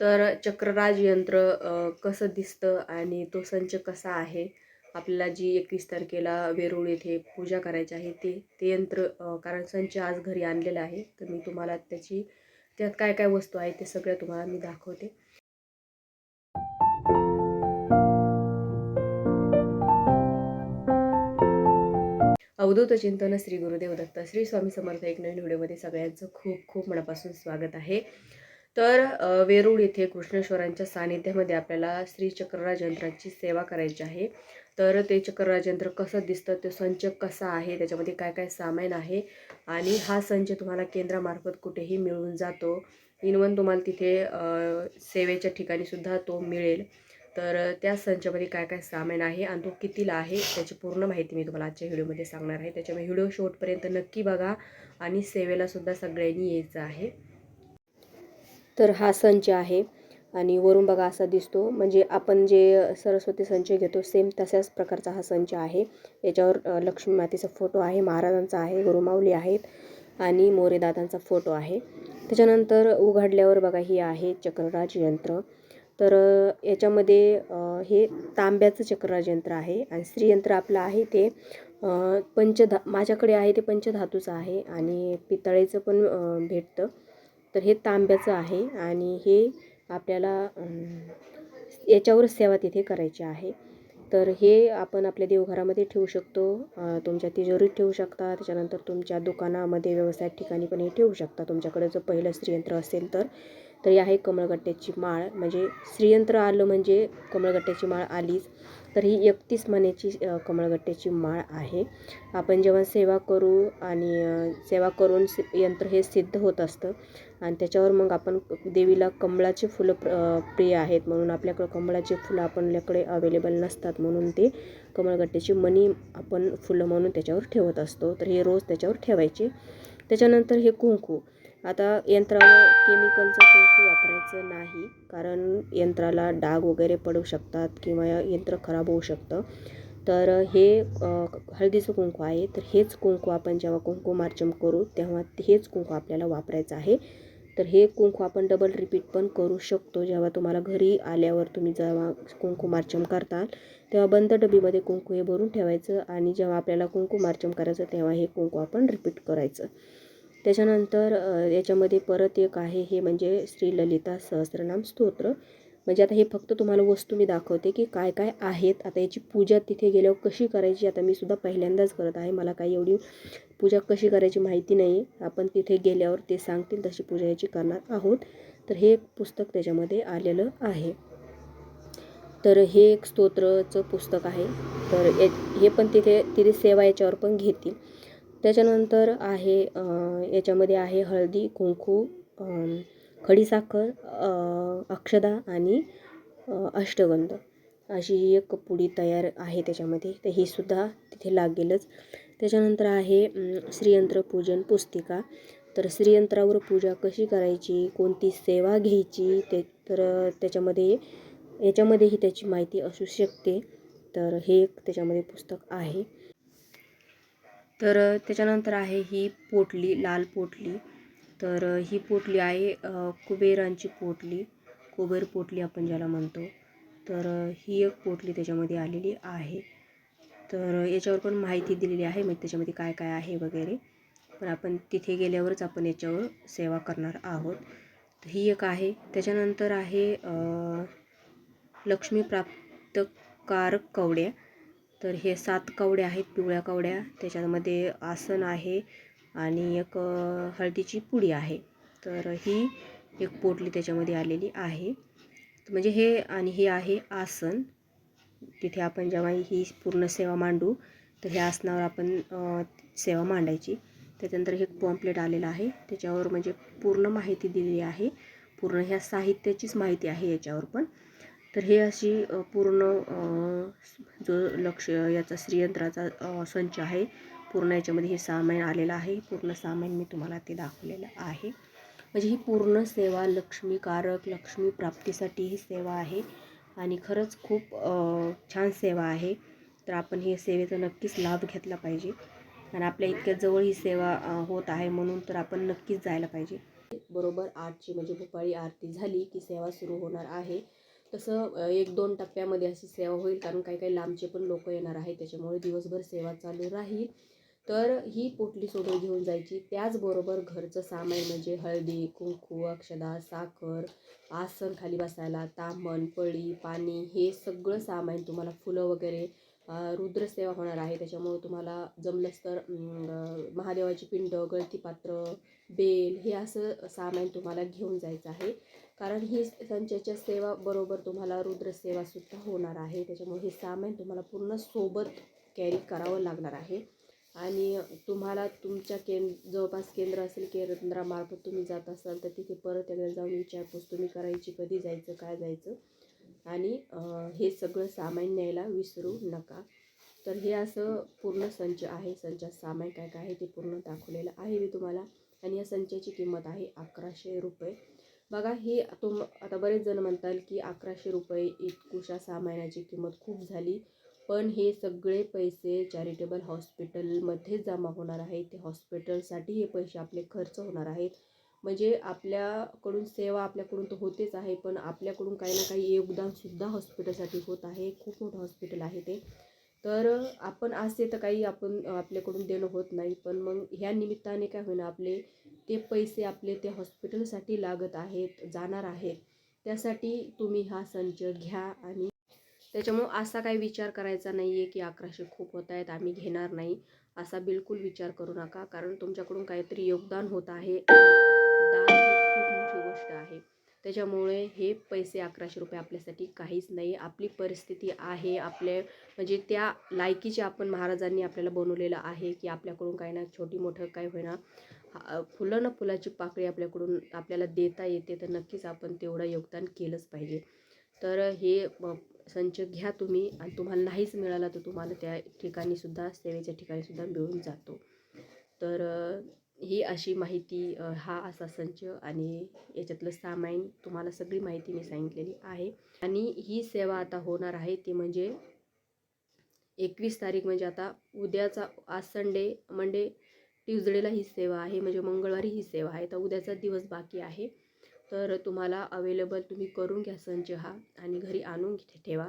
तर चक्रराज यंत्र कसं दिसतं आणि तो संच कसा आहे? आपल्याला जी एकवीस तारखेला वेरूळ येथे पूजा करायची आहे ते ते यंत्र कारण संच आज घरी आणलेला आहे. तर मी तुम्हाला त्याची त्यात काय काय वस्तू आहेत ते सगळं तुम्हाला मी दाखवते. अवधूत चिंतन श्री गुरुदेव दत्त श्री स्वामी समर्थ एक नवीन व्हिडिओमध्ये सगळ्यांचं खूप खूप मनापासून स्वागत आहे. तर वेरूळ येथे कृष्णेश्वरांच्या सानिध्यामध्ये आपल्याला श्री चक्रराज यंत्राची सेवा करायची आहे. तर ते चक्रराज यंत्र कसं दिसतं ते संच कसा आहे त्याच्यामध्ये काय काय सामान आहे आणि हा संच तुम्हाला केंद्रामार्फत कुठेही मिळून जातो. इनवन तुम्हाला तिथे सेवेच्या ठिकाणीसुद्धा तो मिळेल. तर त्या संचामध्ये काय काय सामान आहे आणि तो कितीला आहे त्याची पूर्ण माहिती मी तुम्हाला आजच्या व्हिडिओमध्ये सांगणार आहे. त्याच्यामुळे व्हिडिओ शेवटपर्यंत नक्की बघा आणि सेवेलासुद्धा सगळ्यांनी यायचं आहे. तर हा संच आहे. आणि वरून बघा असा दिसतो. म्हणजे आपण जे सरस्वती संच घेतो सेम तशाच प्रकारचा हा संच आहे. याच्यावर लक्ष्मी मातेचा फोटो आहे महाराजांचा आहे गुरुमाऊली आहेत आणि मोरेदादांचा फोटो आहे. त्याच्यानंतर उघडल्यावर बघा ही आहे चक्रराज यंत्र. तर याच्यामध्ये हे तांब्याचं चक्रराज यंत्र आहे आणि श्रीयंत्र आपलं आहे ते पंचधा माझ्याकडे आहे ते पंचधातूचं आहे आणि पितळेचं पण भेटतं. तर हे तांब्याचं आहे आणि हे आपल्याला याच्यावरच याच्यावर सेवा तिथे करायची आहे. तर हे आपण आपल्या देवघरामध्ये ठेवू शकतो. तुमच्या तिजोरीत ठेवू शकता. त्याच्यानंतर तुमच्या दुकानामध्ये व्यवसाय ठिकाणी पण हे ठेवू शकता. तुमच्याकडे जर पहिलं श्रीयंत्र असेल तर. तर आहे कमळगट्ट्याची माळ. म्हणजे श्रीयंत्र आलं म्हणजे कमळगट्ट्याची माळ आलीच. तर ही एकतीस मण्याची कमळगट्ट्याची माळ आहे. आपण जेव्हा सेवा करू आणि सेवा करून सि यंत्र हे सिद्ध होत असतं आणि त्याच्यावर मग आपण देवीला कमळाचे फुलं प्र प्रिय आहेत म्हणून आपल्याकडं कमळाचे फुलं आपल्याकडे अवेलेबल नसतात म्हणून ते कमळगट्ट्याची मणी आपण फुलं म्हणून त्याच्यावर ठेवत असतो. तर हे रोज त्याच्यावर ठेवायचे. त्याच्यानंतर हे कुंकू. आता यंत्रावर केमिकलचं कुंकू वापरायचं नाही. कारण यंत्राला डाग वगैरे पडू शकतात किंवा यंत्र खराब होऊ शकतं. तर हे हळदीचं कुंकू आहे. तर हेच कुंकू आपण जेव्हा कुंकुमार्चन करू तेव्हा हेच कुंकू आपल्याला वापरायचं आहे. तर हे कुंकू आपण डबल रिपीट पण करू शकतो. जेव्हा तुम्हाला घरी आल्यावर तुम्ही जेव्हा कुंकुमार्चन करताल तेव्हा बंद डबीमध्ये कुंकू हे भरून ठेवायचं आणि जेव्हा आपल्याला कुंकुमार्चन करायचं तेव्हा हे कुंकू आपण रिपीट करायचं. त्याच्यानंतर याच्यामध्ये परत एक आहे हे म्हणजे श्री ललिता सहस्रनाम स्तोत्र. म्हणजे आता हे फक्त तुम्हाला वस्तू मी दाखवते की काय काय आहेत. आता याची पूजा तिथे गेल्यावर कशी करायची आता मी सुद्धा पहिल्यांदाच करत आहे. मला काही एवढी पूजा कशी करायची माहिती नाही. आपण तिथे गेल्यावर ते सांगतील तशी पूजा याची करणार आहोत. तर हे एक पुस्तक त्याच्यामध्ये आलेलं आहे. तर हे एक स्तोत्रचं पुस्तक आहे. तर या- हे पण तिथे तिथे सेवा याच्यावर पण घेतील. त्याच्यानंतर आहे याच्यामध्ये आहे हळदी कुंकू खडीसाखर अक्षदा आणि अष्टगंध. अशी ही एक पुडी तयार आहे त्याच्यामध्ये. तर ही सुद्धा तिथे लागेलच. त्याच्यानंतर आहे श्रीयंत्र पूजन पुस्तिका. तर श्रीयंत्रावर पूजा कशी करायची कोणती सेवा घ्यायची ते तर त्याच्यामध्ये याच्यामध्येही त्याची माहिती असू शकते. तर हे एक त्याच्यामध्ये पुस्तक आहे. तर त्याच्यानंतर आहे ही पोटली लाल पोटली. तर ही पोटली आहे कुबेरांची पोटली. कुबेर पोटली आपण ज्याला म्हणतो. तर ही एक पोटली त्याच्यामध्ये आलेली आहे. तर याच्यावर पण माहिती दिलेली आहे. म्हणजे त्याच्यामध्ये काय काय आहे वगैरे. पण आपण तिथे गेल्यावरच आपण याच्यावर सेवा करणार आहोत. तर ही एक आहे. त्याच्यानंतर आहे लक्ष्मीप्राप्तकार लक्ष्मी प्राप्तकारक कवड्या. तर हे सात कवड्या आहेत पिवळ्या कवड्या. त्याच्यामध्ये आसन आहे आणि एक हळदीची पुडी आहे. तर ही एक पोटली त्याच्यामध्ये आलेली आहे. म्हणजे हे आणि हे आहे आसन. तिथे आपण जेव्हा ही पूर्ण सेवा मांडू तर ह्या आसनावर आपण सेवा मांडायची. त्याच्यानंतर हे पॉम्पलेट आलेलं आहे. त्याच्यावर म्हणजे पूर्ण माहिती दिलेली आहे. पूर्ण ह्या साहित्याचीच माहिती आहे याच्यावर पण. तर हे अशी पूर्ण जो लक्ष याचा श्रीयंत्राचा संच आहे पूर्ण याच्यामध्ये हे सामान आलेलं आहे. पूर्ण सामान मी तुम्हाला ते दाखवलेलं आहे. म्हणजे ही पूर्ण सेवा लक्ष्मीकारक लक्ष्मी प्राप्तीसाठी ही सेवा आहे. आणि खरंच खूप छान सेवा आहे. तर आपण ही सेवेचा नक्कीच लाभ घेतला पाहिजे. आणि आपल्या इतक्या जवळ ही सेवा होत आहे म्हणून तर आपण नक्कीच जायला पाहिजे. बरोबर आठची म्हणजे भोपाळी आरती झाली की सेवा सुरू होणार आहे. तसं एक दोन टप्प्यामध्ये अशी सेवा होईल कारण काही काही लांबचे पण लोक येणार आहेत त्याच्यामुळे दिवसभर सेवा चालू राहील. तर ही पोटली सोडून घेऊन जायची. त्याचबरोबर घरचं सामान म्हणजे हळदी कुंकू अक्षदा साखर आसन खाली बसायला तामण पळी पाणी हे सगळं सामान तुम्हाला फुलं वगैरे रुद्रसेवा होणार आहे. त्याच्यामुळे तुम्हाला जमलंच तर महादेवाची पिंड गळतीपात्र बेल हे असं सामान तुम्हाला घेऊन जायचं आहे. कारण ही संचच्या सेवा बरोबर तुम्हाला रुद्रसेवासुद्धा होणार आहे. त्याच्यामुळे हे सामान तुम्हाला पूर्ण सोबत कॅरी करावं लागणार आहे. आणि तुम्हाला तुमच्या केंद जवळपास केंद्र असेल केंद्रामार्फत तुम्ही जात असाल तर तिथे परत एकदा जाऊन विचारपूस तुम्ही करायची कधी जायचं काय जायचं. आणि हे सगळं सामान न्यायला विसरू नका. तर हे असं पूर्ण संच आहे. संचात सामान काय काय आहे ते पूर्ण दाखवलेलं आहे मी तुम्हाला. आणि या संचाची किंमत आहे अकराशे रुपये. बघा हे तुम आता बरेच जण म्हणताल की अकराशे रुपये इतकुशा सामानाची किंमत खूप झाली. पण हे सगळे पैसे चॅरिटेबल हॉस्पिटलमध्ये जमा होणार आहेत. ते हॉस्पिटलसाठी हे पैसे आपले खर्च होणार आहेत. म्हणजे आपल्याकडून सेवा आपल्याकडून तर होतेच आहे पण आपल्याकडून काही ना काही योगदानसुद्धा हॉस्पिटलसाठी होत आहे. खूप मोठं हॉस्पिटल आहे ते. तर आपण असे तर काही आपण आपल्याकडून देणं होत नाही पण मग ह्या निमित्ताने काय होईना आपले ते पैसे आपले ते हॉस्पिटलसाठी लागत आहेत जाणार आहेत. त्यासाठी तुम्ही हा संच घ्या आणि त्याच्यामुळं असा काही विचार करायचा नाही आहे की अकराशे खूप होत आहेत आम्ही घेणार नाही असा बिलकुल विचार करू नका. कारण तुमच्याकडून काहीतरी योगदान होत आहे. मोठी गोष्ट आहे. त्याच्यामुळे हे पैसे अकराशे रुपये आपल्यासाठी काहीच नाही. आपली परिस्थिती आहे आपले म्हणजे त्या लायकीचे आपण महाराजांनी आपल्याला बनवलेलं आहे की आपल्याकडून काही ना छोटी मोठं काय होईना. हा- फुलं ना फुलाची पाकळी आपल्याकडून आपल्याला देता येते तर नक्कीच आपण तेवढं योगदान केलंच पाहिजे. तर हे संच घ्या तुम्ही आणि तुम्हाला नाहीच मिळाला तर तुम्हाला त्या ठिकाणीसुद्धा सेवेच्या ठिकाणीसुद्धा मिळून जातो. तर ही अशी माहिती हा असा संच आणि याच्यातलं सामान तुम्हाला सगळी माहिती मी सांगितलेली आहे. आणि ही सेवा आता होणार आहे ती म्हणजे एकवीस तारीख म्हणजे आता उद्याचा आज संडे मंडे ट्युजडेला ही सेवा आहे म्हणजे मंगळवारी ही सेवा आहे. तर उद्याचा दिवस बाकी आहे. तर तुम्हाला अवेलेबल तुम्ही करून घ्या संच हा आणि घरी आणून घे- ठेवा.